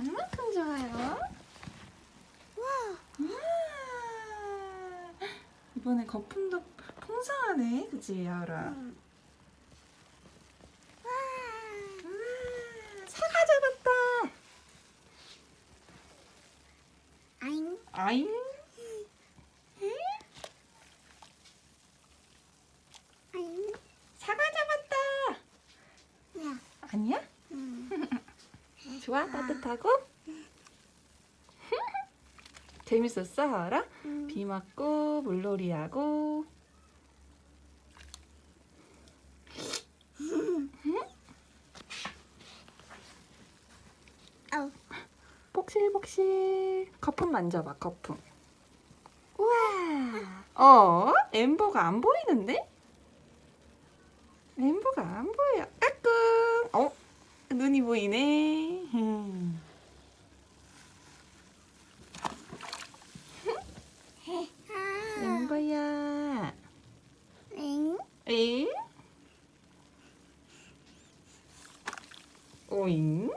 얼만큼 좋아요? 와. 이번에 거품도 풍성하네, 그치, 야우라? 음. 와. 우와, 사과 잡았다. 아잉. 아잉. 아잉. 사과 잡았다. 야. 아니야? 음. 좋아, 따뜻하고? 재밌었어, 하라? 음. 비 맞고 물놀이하고 아우. 복실복실 거품 만져봐 거품 우와 어? 엠버가 안 보이는데? 엠버가 안 보여 까꿍 어? 눈이 보이네 음. 아. 엠버야 엥. 에? 오잉?